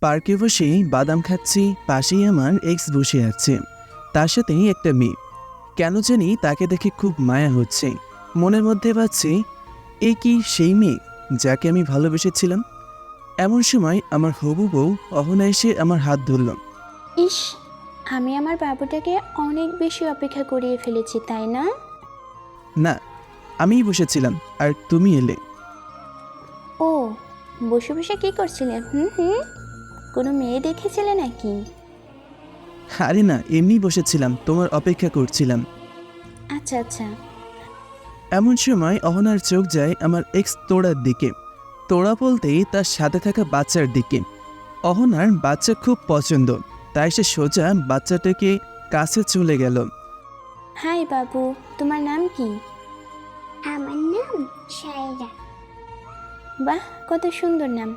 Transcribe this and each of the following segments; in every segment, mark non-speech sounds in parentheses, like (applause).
পার্কে বসে বাদাম খাচ্ছি পাশেই আমার এক্স বসে আছে। তার সাথেই একটা মেয়ে। কেন জানি তাকে দেখে খুব মায়া হচ্ছে। মনের মধ্যে ভাবছি এ কি সেই মেয়ে যাকে আমি ভালোবেসেছিলাম? এমন সময় আমার হবু বউ অহনা এসে আমার হাত ধরল। ইস আমি আমার বাবুটাকে অনেক বেশি অপেক্ষা করিয়ে ফেলেছি তাই না? না আমিই বসেছিলাম আর তুমি এলে। ও বসে বসে কি করছিলে? হুম হুম। কোনো মেয়ে দেখেছিলে নাকি? আরে না এমনি বসেছিলাম তোমার অপেক্ষা করছিলাম। আচ্ছা আচ্ছা। এমন সময় অহনার চোখ যায় আমার এক্স তোড়ার দিকে। তোড়া বলতেই তার সাথে থাকা বাচ্চার দিকে। অহনার বাচ্চা খুব পছন্দ তাই সে সোজা বাচ্চাটাকে কাছে চলে গেল। হাই বাবু তোমার নাম কি? আমার নাম সায়রা। বাহ কত সুন্দর নাম।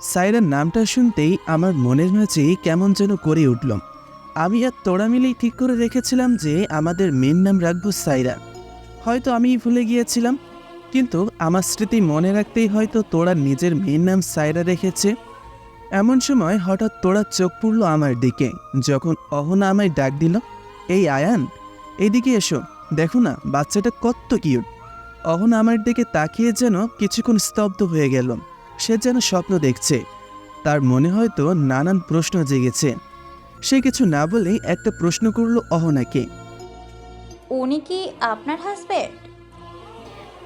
সাইরার নামটা শুনতেই আমার মনের মাঝে কেমন যেন করে উঠল। আমি আর তোড়া মিলেই ঠিক করে রেখেছিলাম যে আমাদের মেন নাম রাখব সাইরা। হয়তো আমি ভুলে গিয়েছিলাম, কিন্তু আমার স্মৃতি মনে রাখতেই হয়তো তোরা নিজের মেয়ের নাম সাইরা রেখেছে। এমন সময় হঠাৎ তোরা চোখ পড়ল আমার দিকে, যখন অহনা আমায় ডাক দিল, এই আয়ান এইদিকে এসো, দেখো না, বাচ্চাটা কত কিউট অহনা আমার দিকে তাকিয়ে যেন কিছুক্ষণ স্তব্ধ হয়ে গেল। সে যেন স্বপ্ন দেখছে। তার মনে হয়তো নানান প্রশ্ন জেগেছে। সে কিছু না বলেই একটা প্রশ্ন করল অহনাকে। উনি কি আপনার হাজব্যান্ড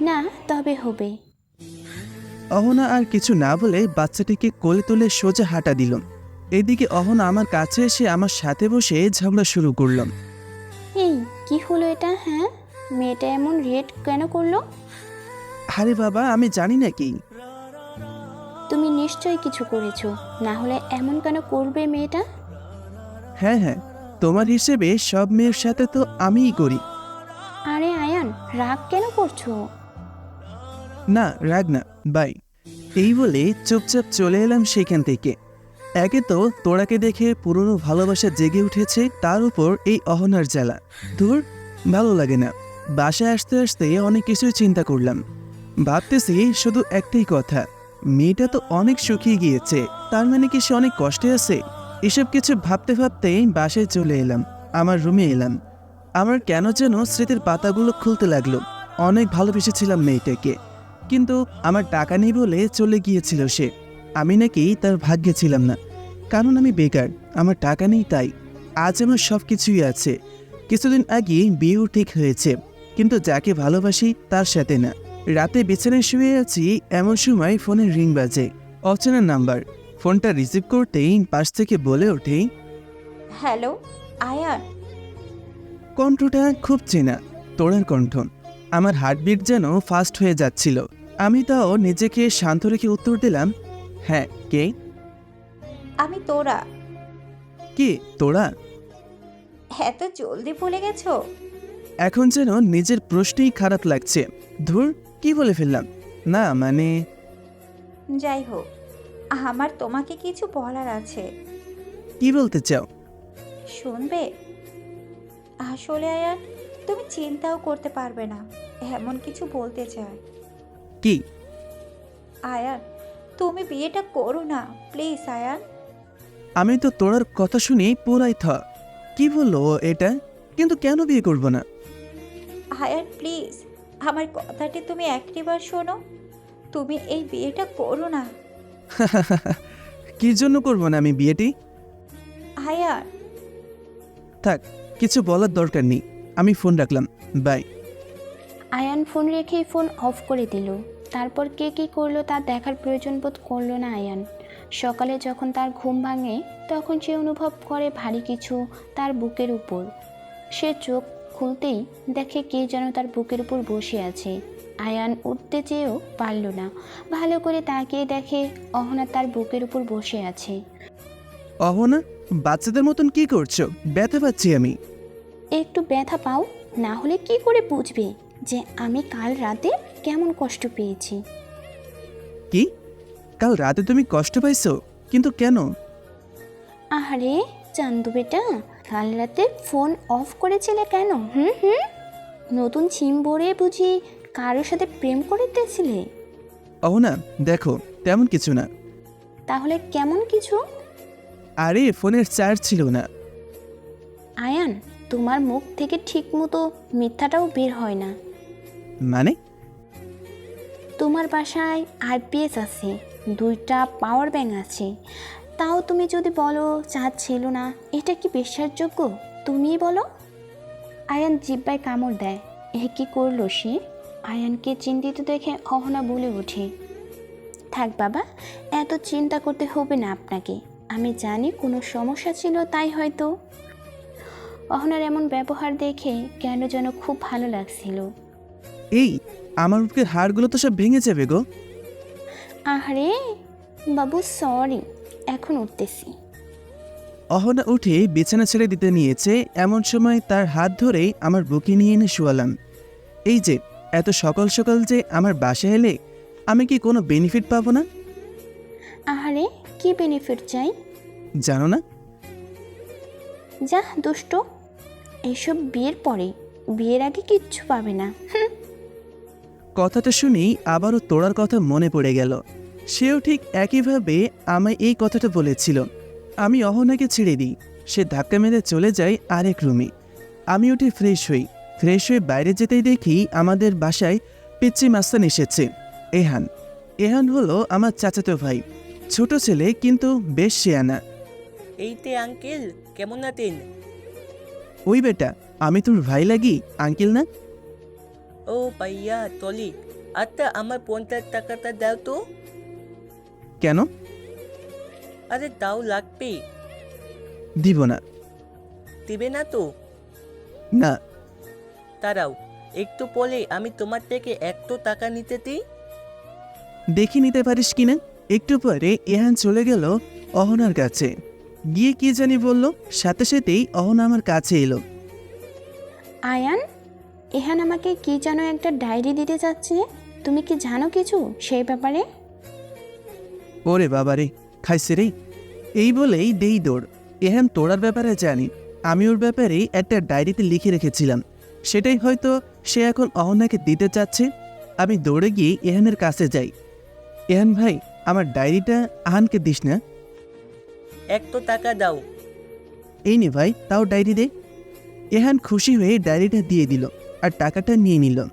না তবে হবে। অহনা আর কিছু না বলে বাচ্চাটিকে কোলে তুলে সোজা হাঁটা দিল। এদিকে অহনা আমার কাছে এসে আমার সাথে বসে ঝগড়া শুরু করলাম এই কি হলো এটা হ্যাঁ? মেয়েটা এমন রেড কেন করল? আরে বাবা আমি জানি না কি। তুমি নিশ্চয়ই কিছু করেছ। না হলে এমন কেন করবে মেয়েটা? হ্যাঁ হ্যাঁ তোমার হিসেবে সব মেয়ের সাথে তো আমিই করি। আরে আয়ান রাগ কেন করছ? না রাগ না বাই। এই বলে চুপচাপ চলে এলাম সেখান থেকে। একে তো তোরাকে দেখে পুরনো ভালোবাসা জেগে উঠেছে তার উপর এই অহনার জ্বালা। ধুর ভালো লাগে না। বাসায় আসতে আসতে অনেক কিছুই চিন্তা করলাম। ভাবতেছি শুধু একটাই কথা মেয়েটা তো অনেক শুকিয়ে গিয়েছে, তার মানে কি সে অনেক কষ্টে আছে? এসব কিছু ভাবতে ভাবতেই বাসায় চলে এলাম, আমার রুমে এলাম। আমার কেন যেন স্মৃতির পাতাগুলো খুলতে লাগল, অনেক ভালোবেসেছিলাম মেয়েটাকে। কিন্তু আমার টাকা নেই বলে চলে গিয়েছিল সে, আমি নাকি তার ভাগ্যে ছিলাম না। কারণ আমি বেকার, আমার টাকা নেই তাই, আজ আমার সব কিছুই আছে। কিছুদিন আগে বিয়েও ঠিক হয়েছে, কিন্তু যাকে ভালোবাসি তার সাথে না। রাতে বিছানায় শুয়ে আছি এমন সময় ফোনের রিং বাজে। অচেনা নাম্বার। ফোনটা রিসিভ করতেই পাশ থেকে বলে ওঠে হ্যালো আয়ান। কণ্ঠটা খুব চেনা তোড়ার কণ্ঠ। আমার হার্টবিট যেন ফাস্ট হয়ে যাচ্ছিল। আমি তাও নিজেকে শান্ত রেখে উত্তর দিলাম হ্যাঁ কে? আমি তোরা কে? তোরা এত জলদি ভুলে গেছো? এখন যেন নিজের প্রশ্নেই খারাপ লাগছে। ধুর কি বলে ফেললাম? না মানে যাই হোক আমার তোমাকে কিছু বলার আছে। কি বলতে চাও? শুনবে? আসলে আয়ান তুমি চিন্তাও করতে পারবে না এমন কিছু বলতে চাই কি? আয়ান তুমি বিয়েটা করো না প্লিজ আয়ান। আমি তো তোরার কথা শুনে পুরাই থ। কি বলল এটা? কিন্তু কেন বিয়ে করব না? আয়ান প্লিজ আমার কথাটি তুমি একটিবার শোনো। তুমি এই বিয়েটা করো না। (laughs) কি জন্য করব না আমি বিয়েটি? আয়ান থাক কিছু বলার দরকার নেই। আমি ফোন রাখলাম। বাই। আয়ান ফোন রেখেই ফোন অফ করে দিল। তারপর কে কী করল তা দেখার প্রয়োজন বোধ করল না আয়ান। সকালে যখন তার ঘুম ভাঙে তখন সে অনুভব করে ভারী কিছু তার বুকের উপর। সে চোখ খুলতেই দেখে কে যেন তার বুকের উপর বসে আছে। আয়ান উঠতে চেয়েও পারল না। ভালো করে তাকিয়ে দেখে অহনা তার বুকের উপর বসে আছে। অহনা বাচ্চাদের মতন কি করছ? ব্যথা পাচ্ছি আমি। একটু ব্যথা পাও? না হলে কি করে বুঝবে যে আমি কাল রাতে কেমন কষ্ট পেয়েছি? কি? কাল রাতে তুমি কষ্ট পাইছো? কিন্তু কেন? আহারে চান্দু বেটা। কাল রাতে ফোন অফ করেছিলে কেন? হুম হুম? নতুন সিম ভরে বুঝি কারোর সাথে প্রেম করতেছিলে না দেখো তেমন কিছু না। তাহলে কেমন কিছু? আরে ফোনের চার্জ ছিল না। আয়ান তোমার মুখ থেকে ঠিক মতো মিথ্যাটাও বের হয় না। মানে? তোমার বাসায় আইপিএস আছে দুইটা পাওয়ার ব্যাংক আছে। তাও তুমি যদি বলো চাঁদ ছিল না এটা কি বিশ্বাসযোগ্য তুমিই বলো। আয়ান জিব্বায় কামড় দেয়। এ কি করল সে? আয়ানকে চিন্তিত দেখে অহনা বলে ওঠে। থাক বাবা এত চিন্তা করতে হবে না আপনাকে। আমি জানি কোনো সমস্যা ছিল তাই হয়তো। অহনার এমন ব্যবহার দেখে কেন যেন খুব ভালো লাগছিল। এই আমার বুকের হাড়গুলো তো সব ভেঙে যাবে গো। আহারে বাবু সরি এখন উঠতেছি। অহনা উঠে বিছানা ছেড়ে দিতে নিয়েছে এমন সময় তার হাত ধরেই আমার বুকে নিয়ে এনে শুয়ালাম। এই যে এত সকাল সকাল যে আমার বাসায় এলে আমি কি কোনো বেনিফিট পাবো না? আহারে কি বেনিফিট চাই? জানো না? যা দুষ্ট। এইসব বিয়ের পরে বিয়ের আগে কিচ্ছু পাবে না। কথাটা শুনেই আবারও তোড়ার কথা মনে পড়ে গেল। সেও ঠিক একইভাবে আমায় এই কথাটা বলেছিল। আমি অহনাকে ছেড়ে দিই। সে ধাক্কা মেরে চলে যায় আরেক রুমে। আমি উঠে ফ্রেশ হই। ফ্রেশ হয়ে বাইরে যেতেই দেখি আমাদের বাসায় পিচ্চি মাস্তান এসেছে এহান। এহান হলো আমার চাচাতো ভাই। ছোট ছেলে কিন্তু বেশ শেয়ানা। এইতে আঙ্কেল কেমন আছেন? ওই বেটা আমি তোর ভাই লাগি আঙ্কেল না? ও ভাইয়া তলি আচ্ছা আমার পঞ্চাশ টাকাটা দাও তো। কেন? আরে দাও লাগবে। দিব না। দিবে না তো? না। তারাও একটু পরে আমি তোমার থেকে একটু টাকা নিতে দিই? দেখে নিতে পারিস কিনা? একটু পরে এহান চলে গেল অহনার কাছে। গিয়ে কি জানি বলল সাথে সাথেই অহনা আমার কাছে এলো। আয়ান এহান আমাকে কি যেন একটা ডায়েরি দিতে চাচ্ছে তুমি কি জানো কিছু সেই ব্যাপারে? ওরে বাবারে খাইছে রে। এই বলেই দেই দৌড়। এহেন তোড়ার ব্যাপারে জানি। আমি ওর ব্যাপারে একটা ডায়েরিতে লিখে রেখেছিলাম। সেটাই হয়তো সে এখন অহনাকে দিতে চাচ্ছে। আমি দৌড়ে গিয়ে এহানের কাছে যাই। এহান ভাই আমার ডায়েরিটা আহানকে দিস না। এক তো টাকা দাও। এই নে ভাই তাও ডায়েরি দে। এহান খুশি হয়ে ডায়েরিটা দিয়ে দিল আর টাকাটা নিয়ে নিল।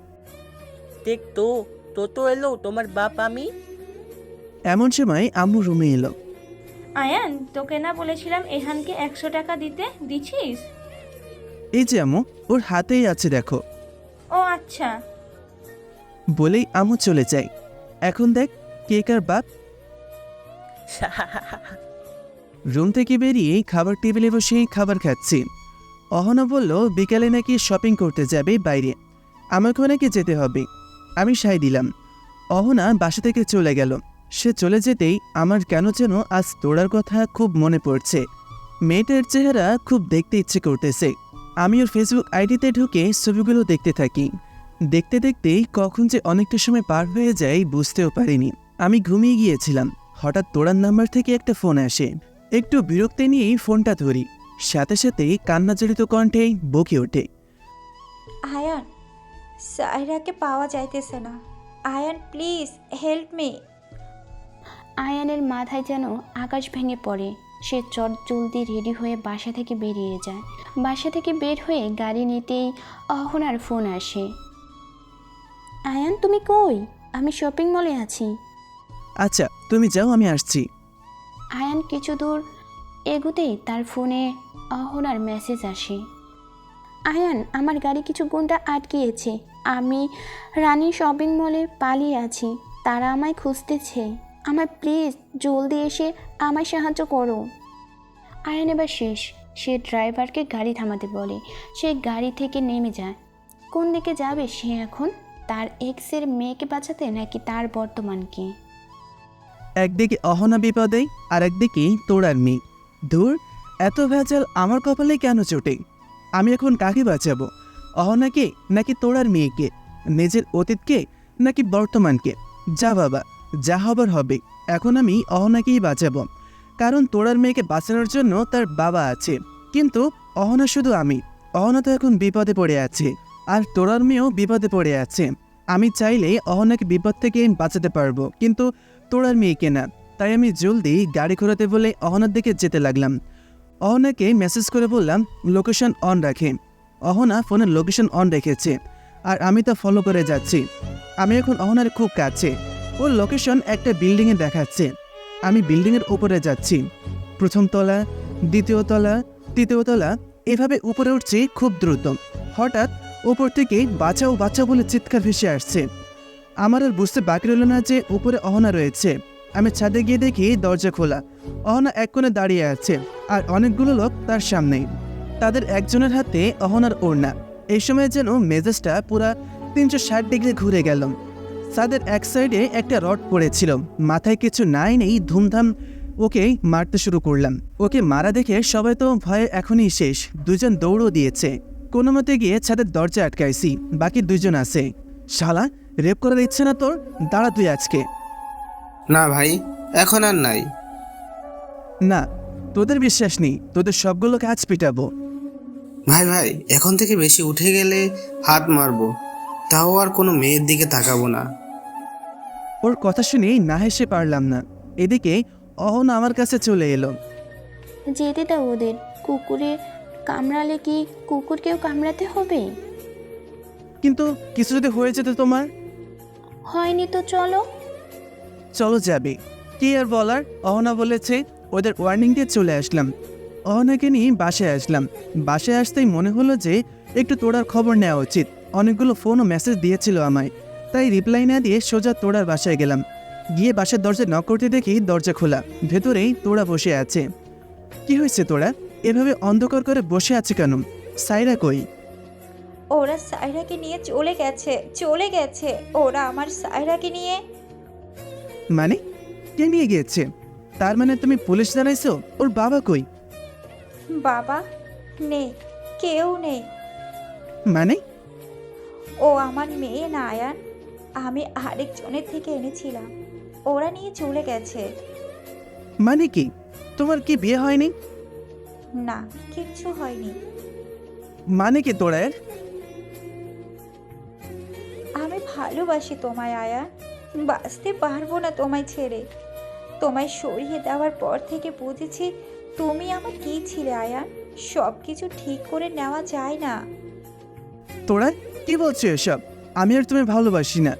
দেখ তো তো এলো তোমার বাপ আমি? এমন সময় আম্মু রুমে এলো। আয়ান তোকে না বলেছিলাম এহানকে একশো টাকা দিতে? দিছিস? এই যে আম্মু ওর হাতেই আছে দেখো। ও আচ্ছা। বলেই আম্মু চলে যায়। এখন দেখ কে কার বাপ। (laughs) রুম থেকে বেরিয়ে খাবার টেবিলে বসে খাবার খাচ্ছি। অহনা বলল বিকালে নাকি শপিং করতে যাবে বাইরে। আমাকেও নাকি যেতে হবে। আমি সাই দিলাম। অহনা বাসা থেকে চলে গেল। সে চলে যেতেই আমার কেন যেন আজ তোড়ার কথা খুব মনে পড়ছে। মেয়েটার চেহারা খুব দেখতে ইচ্ছে করতেছে। আমি ওর ফেসবুক আইডিতে ঢুকে ছবিগুলো দেখতে থাকি। দেখতে দেখতেই কখন যে অনেকটা সময় পার হয়ে যায় বুঝতেও পারিনি। আমি ঘুমিয়ে গিয়েছিলাম। হঠাৎ তোড়ার নাম্বার থেকে একটা ফোন আসে। একটু বিরক্তি নিয়েই ফোনটা ধরি। সাথে সাথেই কান্নাজড়িত কণ্ঠে বকে ওঠে। আয়ান সাইরাকে পাওয়া যাইতেছে না। আয়ান প্লিজ হেল্প মি আয়ানের মাথায় যেন আকাশ ভেঙে পড়ে। সে চট জলদি রেডি হয়ে বাসা থেকে বেরিয়ে যায়। বাসা থেকে বের হয়ে গাড়ি নিতেই অহনার ফোন আসে। আয়ান তুমি কই? আমি শপিং মলে আছি। আচ্ছা তুমি যাও আমি আসছি। আয়ান কিছু দূর এগুতেই তার ফোনে অহনার মেসেজ আসে। আয়ান আমার গাড়ি কিছু গুন্ডা আটকিয়েছে। আমি রানী শপিং মলে পালিয়ে আছি। তারা আমায় খুঁজতেছে। আমায় প্লিজ জলদি এসে আমায় সাহায্য করো। আয়ান এবার শেষ। সে ড্রাইভারকে গাড়ি থামাতে বলে। সে গাড়ি থেকে নেমে যায়। কোন দিকে যাবে সে এখন? তার এক্সের মেয়েকে বাঁচাতে নাকি তার বর্তমানকে? একদিকে অহনা বিপদে আর একদিকে তোড়ার মেয়ে। ধুর, এত ভেজাল আমার কপালে কেন চোটে? আমি এখন কাকে বাঁচাবো? অহনাকে নাকি তোড়ার মেয়েকে? নিজের অতীতকে নাকি বর্তমানকে? যা বাবা। যা হবার হবে। এখন আমি অহনাকেই বাঁচাবো। কারণ তোড়ার মেয়েকে বাঁচানোর জন্য তার বাবা আছে। কিন্তু অহনা শুধু আমি। অহনা তো এখন বিপদে পড়ে আছে। আর তোড়ার মেয়েও বিপদে পড়ে আছে। আমি চাইলে অহনাকে বিপদ থেকে বাঁচাতে পারব। কিন্তু তোড়ার মেয়েকে না? তাই আমি জলদি গাড়ি ঘোরাতে বলে অহনার দিকে যেতে লাগলাম। অহনাকে মেসেজ করে বললাম লোকেশন অন রাখে। অহনা ফোনের লোকেশন অন রেখেছে। আর আমি তা ফলো করে যাচ্ছি। আমি এখন অহনার খুব কাছে। ওর লোকেশন একটা বিল্ডিংয়ে দেখাচ্ছে। আমি বিল্ডিংয়ের উপরে যাচ্ছি। প্রথম তলা, দ্বিতীয় তলা, তৃতীয় তলা, এভাবে উপরে উঠছি খুব দ্রুত। হঠাৎ উপর থেকে বাঁচাও বাঁচাও বলে চিৎকার ভেসে আসছে। আমার আর বুঝতে বাকি রইল না যে উপরে অহনা রয়েছে। আমি ছাদে গিয়ে দেখি দরজা খোলা। অহনা এক কোণে দাঁড়িয়ে আছে আর অনেকগুলো লোক তার সামনেই তাদের একজনের হাতে অহনার ওড়না। এই সময় যেন মেজাজটা পুরা তিনশো ষাট ডিগ্রি ঘুরে গেল। ছাদের এক সাইডে একটা রড পড়েছিল। মাথায় কিছু নাই নেই ধুমধাম ওকে মারতে শুরু করলাম। ওকে মারা দেখে সবাই তো ভয়ে এখনই শেষ। দুজন দৌড়ও দিয়েছে। কোনো মতে গিয়ে ছাদের দরজা আটকাইছি। বাকি দুজন আছে। শালা রেপ করার ইচ্ছে না তোর? দাঁড়া তুই আজকে। না ভাই এখন আর নাই। না তোদের বিশ্বাস নেই। তোদের সবগুলোকে আজ পিটাবো। ভাই ভাই এখন থেকে বেশি উঠে গেলে হাত মারবো। তাও আর কোনো মেয়ের দিকে তাকাবো না। ওর কথা শুনে না হেসে পারলাম না। এদিকে অহন আমার কাছে চলে এলো। যেতে দাও ওদের। কুকুরে কামড়ালে কি কুকুরকেও কামড়াতে হবে? কিন্তু কিছু যদি হয়ে যেত তোমার? হয়নি তো চলো। চলো যাবে। কি আর বলার? অহনা বলেছে ওদের ওয়ার্নিং দিয়ে চলে আসলাম। অহনাকে নিয়ে বাসায় আসলাম। বাসায় আসতেই মনে হলো যে একটু তোড়ার খবর নেওয়া উচিত। অনেকগুলো ফোন ও মেসেজ দিয়েছিল আমায়। তাই রিপ্লাই না দিয়ে সোজা তোড়ার বাসায় গেলাম। গিয়ে বাসার দরজা নক করতে দেখি দরজা খোলা। ভেতরেই তোড়া বসে আছে। কি হয়েছে তোরা এভাবে অন্ধকার করে বসে আছে কেন? সাইরা কই? ওরা সায়রাকে নিয়ে চলে গেছে চলে গেছে। ওরা আমার সায়রাকে নিয়ে। মানে? কে নিয়ে গিয়েছে? তার মানে তুমি পুলিশ জানাইছো? ওর বাবা কই? বাবা? নেই কেউ নেই। মানে? ও আমার মেয়ে না আয়ান আমি আরেকজনের থেকে এনেছিলাম। ওরা নিয়ে চলে গেছে। মানে কি? তোমার কি বিয়ে হয়নি? না কিচ্ছু হয়নি। মানে কি তোরা আমি ভালোবাসি তোমায় আয়া বাঁচতে পারব না তোমায় ছেড়ে। তোমায় সরিয়ে দেওয়ার পর থেকে বুঝেছি তুমি আমার কি ছিলে আয়া সব কিছু ঠিক করে নেওয়া যায় না। তোরা? কি বলছো এসব? আমি আর তুমি ভালোবাসি না।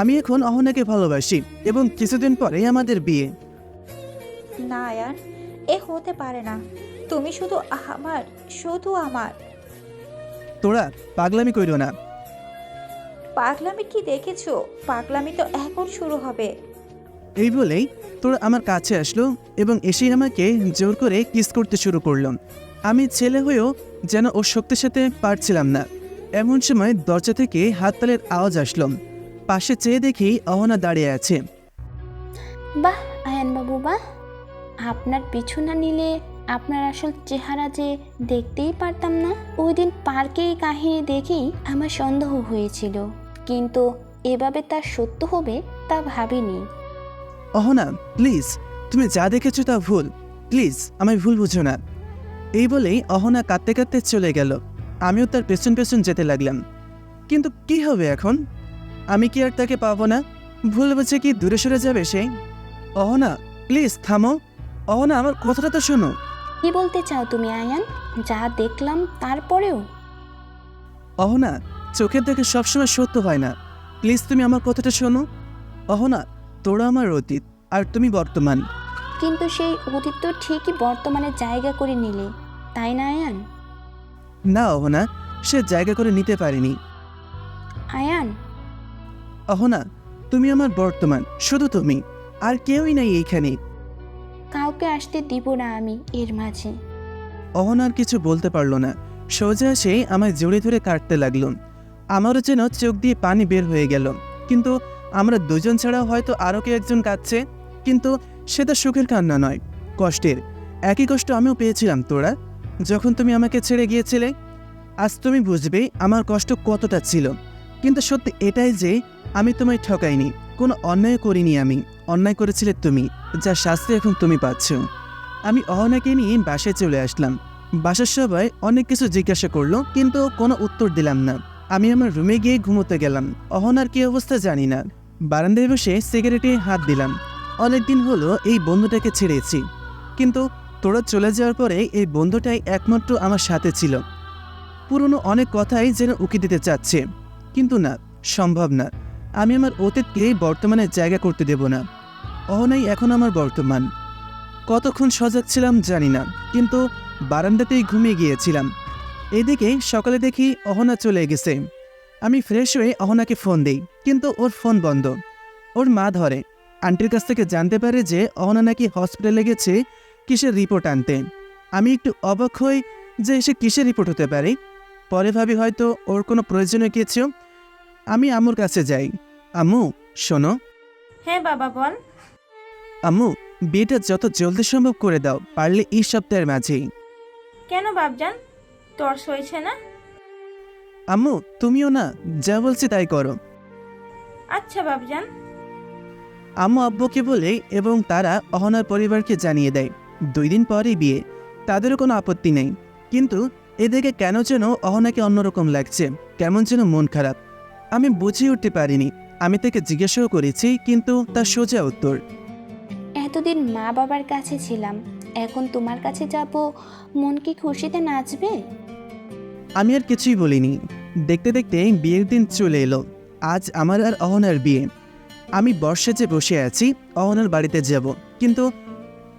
আমি এখন অহনাকে ভালোবাসি এবং কিছুদিন পরেই আমাদের বিয়ে। না আয়ান এ হতে পারে না। তুমি শুধু আমার শুধু আমার। তোরা পাগলামি কইরো না। পাগলামি কি দেখেছ? পাগলামি তো এখন শুরু হবে। এই বলেই তোরা আমার কাছে আসলো এবং এসেই আমাকে জোর করে কিস করতে শুরু করল। আমি ছেলে হয়েও যেন ওর শক্তির সাথে পারছিলাম না। এমন সময় দরজা থেকে হাততালের আওয়াজ আসলো। পাশে চেয়ে দেখি অহনা দাঁড়িয়ে আছে। বাহ আয়ান বাবু বাহ। আপনার পিছু না নিলে আপনার আসল চেহারা যে দেখতেই পারতাম না। ওই দিন পার্কে এই কাহিনী দেখেই আমার সন্দেহ হয়েছিল। কিন্তু এভাবে তার সত্য হবে তা ভাবিনি। অহনা প্লিজ তুমি যা দেখেছ তা ভুল। প্লিজ আমায় ভুল বুঝো না। এই বলেই অহনা কাঁদতে কাঁদতে চলে গেল। আমিও তার পেছন পেছন যেতে লাগলাম। কিন্তু কি হবে এখন? আমি কি আর তাকে পাবো না? ভুল বুঝে কি দূরে সরে যাবে সে? অহনা প্লিজ থামো। অহনা আমার কথাটা তো শোনো। কি বলতে চাও তুমি আয়ান? যা দেখলাম তারপরেও। অহনা চোখের দেখে সবসময় সত্য হয় না। প্লিজ তুমি আমার কথাটা শোনো। অহনা তোরা আমার অতীত আর তুমি বর্তমান। কিন্তু সেই অতীত তো ঠিকই বর্তমানে জায়গা করে নিলে। তাই না আয়ান? না অহনা সে জায়গা করে নিতে পারেনি। আয়ান। অহনা তুমি আমার বর্তমান শুধু তুমি আর কেউই নাই এইখানে। কাউকে আসতে দিব না আমি এর মাঝে। অহনার কিছু বলতে পারল না। সোজা সে আমায় জড়ে ধরে কাটতে লাগল। আমারও যেন চোখ দিয়ে পানি বের হয়ে গেল। কিন্তু আমরা দুজন ছাড়া হয়তো আরও কেউ একজন কাঁদছে। কিন্তু সেটা সুখের কান্না নয় কষ্টের। একই কষ্ট আমিও পেয়েছিলাম তোরা। যখন তুমি আমাকে ছেড়ে গিয়েছিলে, আজ তুমি বুঝবে আমার কষ্ট কতটা ছিল। কিন্তু সত্যি এটাই যে আমি তোমায় ঠকাইনি, কোনো অন্যায় করিনি আমি। অন্যায় করেছিলে তুমি, যা শাস্তি এখন তুমি পাচ্ছ। আমি অহনাকে নিয়ে বাসায় চলে আসলাম। বাসার সবাই অনেক কিছু জিজ্ঞাসা করল, কিন্তু কোনো উত্তর দিলাম না। আমি আমার রুমে গিয়ে ঘুমোতে গেলাম। অহনার কি অবস্থা জানি না। বারান্দায় বসে সিগারেটে হাত দিলাম। অনেকদিন হলো এই বন্ধুটাকে ছেড়েছি। কিন্তু তোরা চলে যাওয়ার পরে এই বন্ধুটাই একমাত্র আমার সাথে ছিল। পুরনো অনেক কথাই যেন উকি দিতে চাচ্ছে। কিন্তু না, সম্ভব না। আমি আমার অতীতকে বর্তমানে জায়গা করতে দেব না। অহনাই এখন আমার বর্তমান। কতক্ষণ সজাগ ছিলাম জানি না, কিন্তু বারান্দাতেই ঘুমিয়ে গিয়েছিলাম। এদিকে সকালে দেখি অহনা চলে গেছে। আমি ফ্রেশ হয়ে অহনাকে ফোন দিই, কিন্তু ওর ফোন বন্ধ। ওর মা ধরে। আন্টির কাছ থেকে জানতে পারে যে অহনা নাকি হসপিটালে গেছে কিসের রিপোর্ট আনতে? আমি একটু অবাক হই যে এসে কিসের রিপোর্ট হতে পারে। পরে ভাবি হয়তো ওর কোনো প্রয়োজনে কিছু। আমি আম্মুর কাছে যাই। আম্মু শোনো। হ্যাঁ বাবা বল। আম্মু বিয়েটা যত জলদি সম্ভব করে দাও পারলে এই সপ্তাহের মাঝেই। কেন বাপজান? তোর সইছে না? আম্মু তুমিও না যা বলছি তাই করো। আচ্ছা বাপজান। আম্মু আব্বুকে বলে এবং তারা অহনার পরিবারকে জানিয়ে দেয়। দুই দিন পরেই বিয়ে তাদেরও কোনো আপত্তি নেই। কিন্তু এদিকে কেন যেন অহনাকে অন্যরকম লাগছে কেমন যেন মন খারাপ। আমি বুঝিয়ে উঠতে পারিনি আমি তাকে জিজ্ঞাসাও করেছি কিন্তু তার সোজা উত্তর। এতদিন মা বাবার কাছে ছিলাম এখন তোমার কাছে যাব মন কি খুশিতে নাচবে? আমি আর কিছুই বলিনি। দেখতে দেখতে বিয়ের দিন চলে এলো আজ আমার আর অহনার বিয়ে। আমি বর্ষে যে বসে আছি অহনার বাড়িতে যাব কিন্তু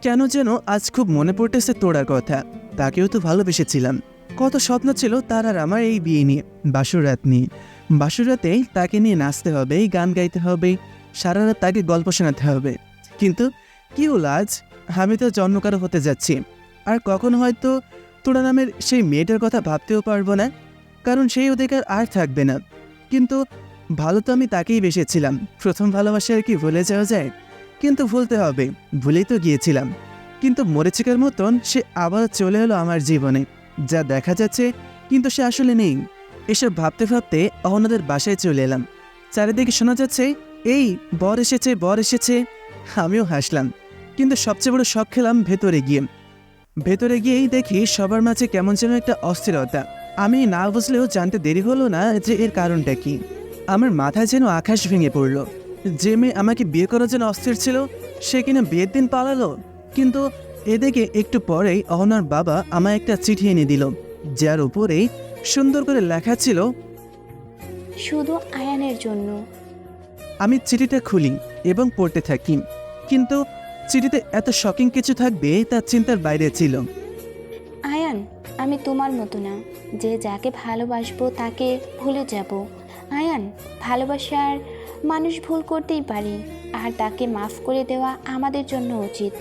কেন যেন আজ খুব মনে পড়তেছে তোড়ার কথা। তাকেও তো ভালোবেসেছিলাম। কত স্বপ্ন ছিল তার আর আমার এই বিয়ে নিয়ে, বাসুরাত নিয়ে। বাসুরাতে তাকে নিয়ে নাচতে হবে, গান গাইতে হবে, সারা রাত তাকে গল্প শোনাতে হবে। কিন্তু কি হলো আজ? আমি তো জন্মকারো হতে যাচ্ছি। আর কখন হয়তো তোরা নামের সেই মেয়েটার কথা ভাবতেও পারব না, কারণ সেই অধিকার আর থাকবে না। কিন্তু ভালো তো আমি তাকেই বেসেছিলাম। প্রথম ভালোবাসা আর কি ভুলে যাওয়া যায়? কিন্তু ভুলতে হবে, ভুলেই তো গিয়েছিলাম। কিন্তু মরিচিকার মতন সে আবার চলে এলো আমার জীবনে, যা দেখা যাচ্ছে কিন্তু সে আসলে নেই। এসব ভাবতে ভাবতে অহনাদের বাসায় চলে এলাম। চারিদিকে শোনা যাচ্ছে, এই, বর এসেছে বর এসেছে। আমিও হাসলাম, কিন্তু সবচেয়ে বড় শখ খেলাম ভেতরে গিয়ে। ভেতরে গিয়েই দেখি সবার মাঝে কেমন যেন একটা অস্থিরতা। আমি না বুঝলেও জানতে দেরি হলো না যে এর কারণটা কি। আমার মাথায় যেন আকাশ ভেঙে পড়ল। যে মেয়ে আমাকে বিয়ে করার জন্য অস্থির ছিল সে কিনা বিয়ের দিন পালালো। কিন্তু এদিকে একটু পরেই অহনার বাবা আমায় একটা চিঠি এনে দিল যার উপরে সুন্দর করে লেখা ছিল শুধু আয়ানের জন্য। আমি চিঠিটা খুলি এবং পড়তে থাকি কিন্তু চিঠিতে এত শকিং কিছু থাকবে তার চিন্তার বাইরে ছিল। আয়ান আমি তোমার মতো না যে যাকে ভালোবাসবো তাকে ভুলে যাব। আয়ান ভালোবাসার মানুষ ভুল করতেই পারে, আর তাকে মাফ করে দেওয়া আমাদের জন্য উচিত।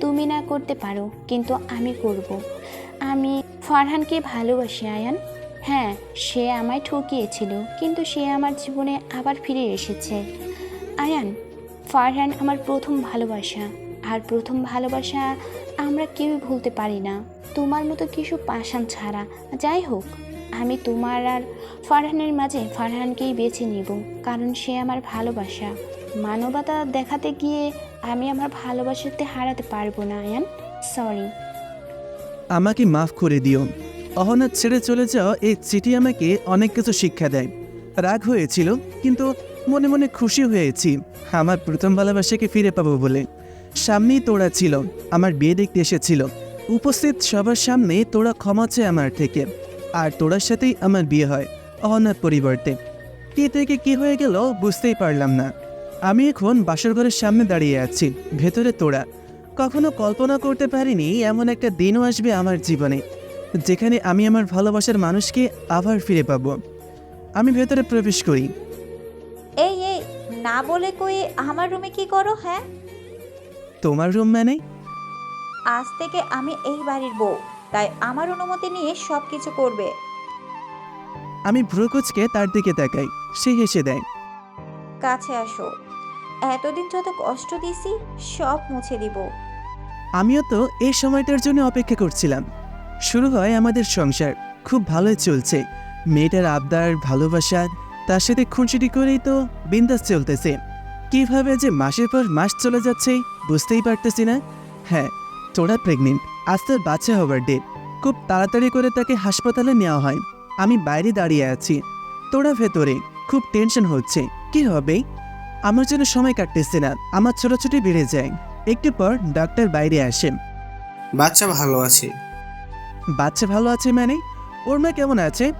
তুমি না করতে পারো, কিন্তু আমি করব। আমি ফারহানকে ভালোবাসি, আয়ান। হ্যাঁ সে আমায় ঠকিয়েছিল, কিন্তু সে আমার জীবনে আবার ফিরে এসেছে। আয়ান, ফারহান আমার প্রথম ভালোবাসা, আর প্রথম ভালোবাসা আমরা কেউই ভুলতে পারি না। তোমার মতো কিছু পাষাণ ছাড়া, যাই হোক। আমি তোমার আর ফারহানের মাঝে ফারহানকেই বেছে নিব, কারণ সে আমার ভালোবাসা। মানবতা দেখাতে গিয়ে আমি আমার ভালোবাসাতে হারাতে পারব না, আয়ান। সরি আমাকে মাফ করে দিও। অহনা ছেড়ে চলে যাওয়া এই চিঠি আমাকে অনেক কিছু শিক্ষা দেয়। রাগ হয়েছিল, কিন্তু মনে মনে খুশি হয়েছি। আমার প্রথম ভালোবাসাকে ফিরে পাবো বলে। সামনেই তোরা ছিল, আমার বিয়ে দেখতে এসেছিল। উপস্থিত সবার সামনে তোরা ক্ষমা চায় আমার থেকে। আর তোরার সাথেই আমার বিয়ে হয় অহনার পরিবর্তে। কে থেকে কি হয়ে গেল বুঝতেই পারলাম না। আমি এখন বাসর ঘরের সামনে দাঁড়িয়ে আছি ভেতরে তোরা। কখনো কল্পনা করতে পারিনি এমন একটা দিনও আসবে আমার জীবনে যেখানে আমি আমার ভালোবাসার মানুষকে আবার ফিরে পাবো। আমি ভেতরে প্রবেশ করি। এই এই না বলে কই আমার রুমে কি করো হ্যাঁ? তোমার রুম মানে? আজ থেকে আমি এই বাড়ির বউ। তাই আমার অনুমতি নিয়ে সব কিছু করবে। আমি ভ্রুকুচকে তার দিকে তাকাই। সে হেসে দেয় কাছে আসো। এতদিন যত কষ্ট দিছি সব মুছে দিব। আমিও তো এই সময়টার জন্য অপেক্ষা করছিলাম। শুরু হয় আমাদের সংসার। খুব ভালোই চলছে। মেয়েটার আবদার ভালোবাসা তার সাথে খুনসুটি করেই তো বিন্দাস চলতেছে। কীভাবে যে মাসের পর মাস চলে যাচ্ছে বুঝতেই পারতেছি না। হ্যাঁ তোরা প্রেগনেন্ট আজ তার বাচ্চা হবার ডেট খুব তাড়াতাড়ি করে তাকে হাসপাতালে নেওয়া হয়। আমি বাইরে দাঁড়িয়ে আছি। তোরা ভেতরে খুব টেনশন হচ্ছে। কি হবে? আমার জন্য সময় কাটতেছে না। আমার ছোটাছুটি বেড়ে যায়। একটু পর ডাক্তার বাইরে আসেন বাচ্চা ভালো আছে। বাচ্চা ভালো আছে মানে? ওর মা কেমন আছে?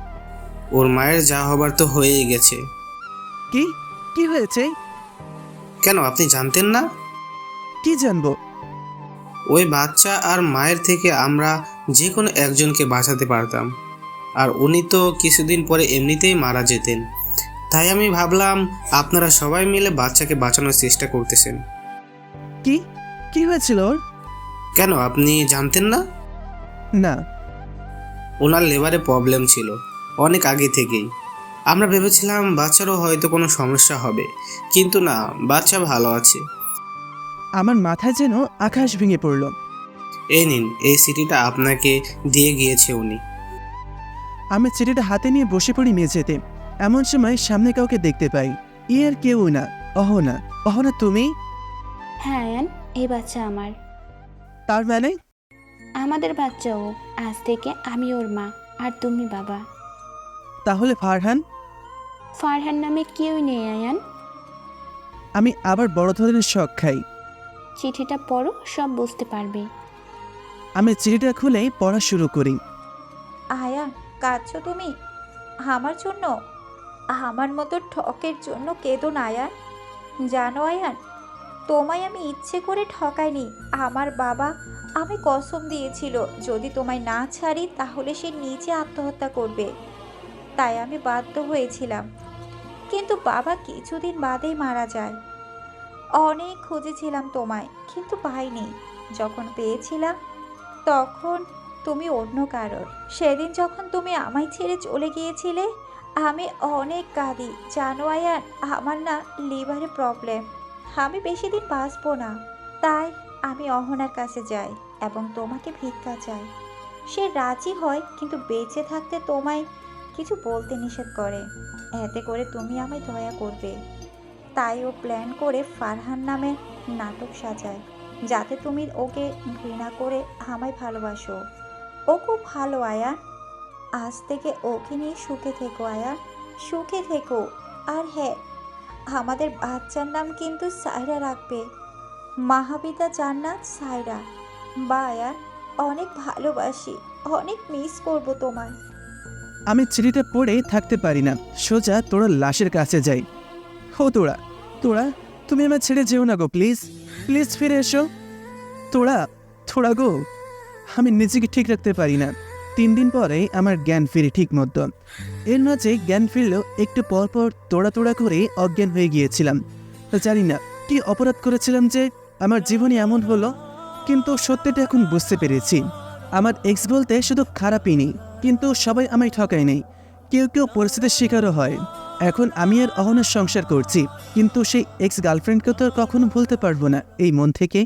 ওর মায়ের যা হবার তো হয়েই গেছে। কি? কি হয়েছে? কেন আপনি জানতেন না? কি জানব? ওই বাচ্চা আর মায়ের থেকে আমরা যে কোনো একজনকে বাঁচাতে পারতাম। আর উনি তো কিছুদিন পরে এমনিতেই মারা যেতেন। তাই আমি ভাবলাম আপনারা সবাই মিলে বাচ্চাকে বাঁচানোর চেষ্টা করতেছেন। কি? কি হয়েছিল ওর? কেন আপনি জানতেন না? না। ওনার লেবারে প্রবলেম ছিল অনেক আগে থেকেই। আমরা ভেবেছিলাম বাচ্চারও হয়তো কোনো সমস্যা হবে। কিন্তু না বাচ্চা ভালো আছে। আমার মাথায় যেন আকাশ ভেঙে পড়ল। এই নিন এই সিটিটা আপনাকে দিয়ে গিয়েছে উনি। আমি চিঠিটা হাতে নিয়ে বসে পড়ি মেঝেতে। এমন সময় সামনে কাউকে দেখতে পাই। ই আর কেউ না অহনা। অহনা তুমি? হ্যাঁ আয়ান এই বাচ্চা আমার। তার মানে? আমাদের বাচ্চা ও। আজ থেকে আমি ওর মা আর তুমি বাবা। তাহলে ফারহান? ফারহান নামে কেউই নেই আয়ান। আমি আবার বড় ধরনের শখ খাই। চিঠিটা পড়ো সব বুঝতে পারবে। আমি চিঠিটা খুলে পড়া শুরু করি। আয়ান কাঁদছো তুমি? আমার জন্য? আমার মতো ঠকের জন্য কেঁদো না আয়ান জানো আয়ান তোমায় আমি ইচ্ছে করে ঠকাইনি। আমার বাবা আমি কসম দিয়েছিল যদি তোমায় না ছাড়ি তাহলে সে নিজে আত্মহত্যা করবে। তাই আমি বাধ্য হয়েছিলাম। কিন্তু বাবা কিছুদিন বাদেই মারা যায়। অনেক খুঁজেছিলাম তোমায়, কিন্তু পাইনি। যখন পেয়েছিলাম, তখন তুমি অন্য কারোর। সেদিন যখন তুমি আমায় ছেড়ে চলে গিয়েছিলে, আমি অনেক কাঁদি। জানো, আয়ান, আমার না লিভারে প্রবলেম আমি বেশি দিন বাঁচবো না। তাই আমি অহনার কাছে যাই এবং তোমাকে ভিক্ষা চাই। সে রাজি হয়, কিন্তু বেঁচে থাকতে তোমায় কিছু বলতে নিষেধ করে। এতে করে তুমি আমায় দয়া করবে। তাই ও প্ল্যান করে ফারহান নামে নাটক সাজায়, যাতে তুমি ওকে ঘৃণা করে আমায় ভালোবাসো। ও খুব ভালো, আয়ান। আজ থেকে ওকে নিয়ে সুখে থেকো, আয়ান। সুখে থেকো। আর হ্যাঁ আমাদের বাচ্চার নাম কিন্তু সায়রা রাখবে। মাহাবিতা মাহাবিদা জান্নাত সায়রা। বা, আয়ান, অনেক ভালোবাসি, অনেক মিস করব তোমায়। আমি চিঠিটা পড়ে থাকতে পারি না। সোজা তোরা লাশের কাছে যাই। হো, তোরা। তোরা, তুমি আমার ছেড়ে যেও না গো প্লিজ প্লিজ ফিরে এসো। তোরা তোরা গো। আমি নিজেকে ঠিক রাখতে পারি না। তিন দিন পরে আমার জ্ঞান ফিরে ঠিক মতো। এর মাঝে জ্ঞান ফিরলেও একটু পর পর তোড়া তোড়া করে অজ্ঞান হয়ে গিয়েছিলাম। জানি না, কি অপরাধ করেছিলাম যে আমার জীবনে এমন হলো, কিন্তু সত্যিটা এখন বুঝতে পেরেছি। আমার এক্স বলতে শুধু খারাপই নেই, কিন্তু সবাই আমায় ঠকায় নেই। কেউ কেউ পরিস্থিতির শিকারও হয়। এখন আমি আর অহনের সংসার করছি, কিন্তু সেই এক্স গার্লফ্রেন্ডকে তো কখনো ভুলতে পারব না। এই মন থেকে?